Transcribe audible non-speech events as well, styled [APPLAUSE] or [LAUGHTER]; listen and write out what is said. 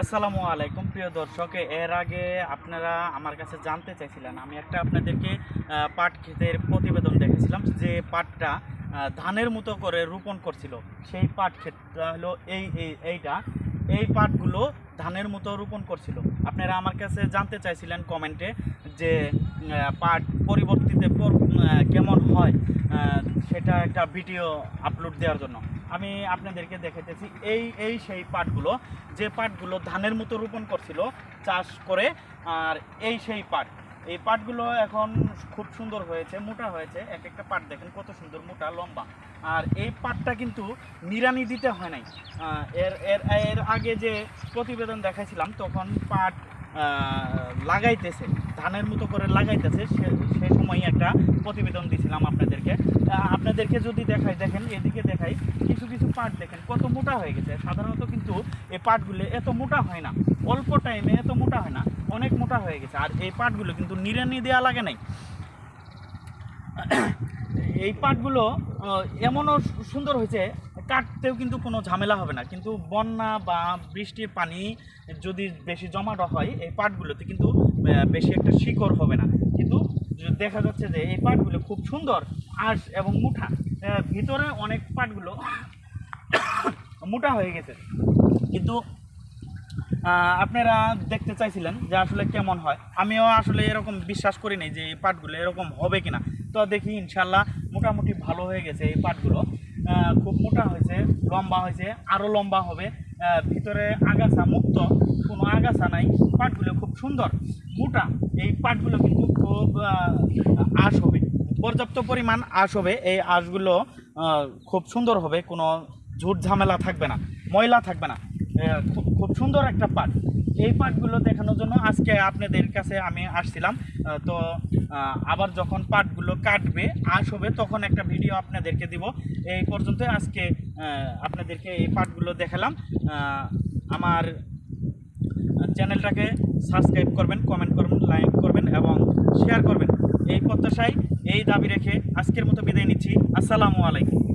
আসসালামু আলাইকুম, প্রিয় দর্শক। এর আগে আপনারা আমার কাছে জানতে চাইছিলেন, আমি একটা আপনাদেরকে পাট ক্ষেতের প্রতিবেদন দেখেছিলাম যে পাটটা ধানের মতো করে রোপণ করছিল। সেই পাট ক্ষেতটা হলো এই, এই- এইটা। এই পাটগুলো ধানের মতো রোপণ করছিল। আপনারা আমার কাছে জানতে চাইছিলেন কমেন্টে যে পাট পরিবর্তিতে কেমন হয় সেটা একটা ভিডিও আপলোড দেওয়ার জন্য। আমি আপনাদেরকে দেখাতেছি এই এই সেই পাটগুলো। যে পাটগুলো ধানের মতো রোপণ করছিল চাষ করে, আর এই সেই পাট। এই পাটগুলো এখন খুব সুন্দর হয়েছে, মোটা হয়েছে। এক একটা পাট দেখেন কত সুন্দর, মোটা, লম্বা। আর এই পাটটা কিন্তু নিরানি দিতে হয় নাই। এর এর এর আগে যে প্রতিবেদন দেখাইছিলাম, তখন পাট লাগাইতেছে, ধানের মতো করে লাগাইতেছে, সে সেই সময় একটা প্রতিবেদন দিছিলাম আপনাদেরকে। আপনাদেরকে যদি দেখাই, দেখেন, এদিকে দেখাই, কিছু কিছু পাট দেখেন, কত মোটা হয়ে গেছে। সাধারণত কিন্তু এই পাটগুলো এত মোটা হয় না। অল্প টাইমে এত মোটা হয় না, অনেক মোটা হয়ে গেছে। আর এই পাটগুলো কিন্তু নিড়ানি দেওয়া লাগে নাই। এই পাটগুলো এমনও সু- সুন্দর হয়েছে কাটতেও কিন্তু কোনো ঝামেলা হবে না। কিন্তু বন্যা বা বৃষ্টির পানি যদি বেশি জমাটো হয়, এই পাটগুলোতে কিন্তু বেশি একটা শিকড় হবে না। কিন্তু দেখা যাচ্ছে যে এই পাটগুলো খুব সুন্দর, আঁশ এবং মুঠা ভিতরে অনেক পাটগুলো [COUGHS] মোটা হয়ে গেছে। কিন্তু আপনারা দেখতে চাইছিলেন যে আসলে কেমন হয়। আমিও আসলে এরকম বিশ্বাস করি নাই যে এই পাটগুলো এরকম হবে কিনা। তো দেখি ইনশাল্লাহ মোটামুটি ভালো হয়ে গেছে এই পাটগুলো খুব মোটা হয়েছে, লম্বা হয়েছে আরও লম্বা হবে। ভিতরে আগাছা মুক্ত, কোনো আগাছা নাই। পাটগুলো খুব সুন্দর, মোটা। এই পাটগুলো কিন্তু খুব আঁশ হবে। পর্যাপ্ত পরিমাণ আঁশ হবে। এই আঁশগুলো খুব সুন্দর হবে। কোনো ঝুট ঝামেলা থাকবে না, ময়লা থাকবে না। খুব খুব সুন্দর একটা পাট এই পাটগুলো দেখানোর জন্য আজকে আপনাদের কাছে আমি আসছিলাম। তো আবার যখন পাটগুলো কাটবে, আঁশ হবে, তখন একটা ভিডিও আপনাদেরকে দিব। এই পর্যন্ত আজকে আপনাদেরকে এই পাটগুলো দেখালাম। আমার চ্যানেলটাকে সাবস্ক্রাইব করবেন, কমেন্ট করবেন, লাইক করবেন এবং শেয়ার করবেন। এই প্রত্যাশায়, এই দাবি রেখে আজকের মতো বিদায় নিচ্ছি। আসসালামু আলাইকুম।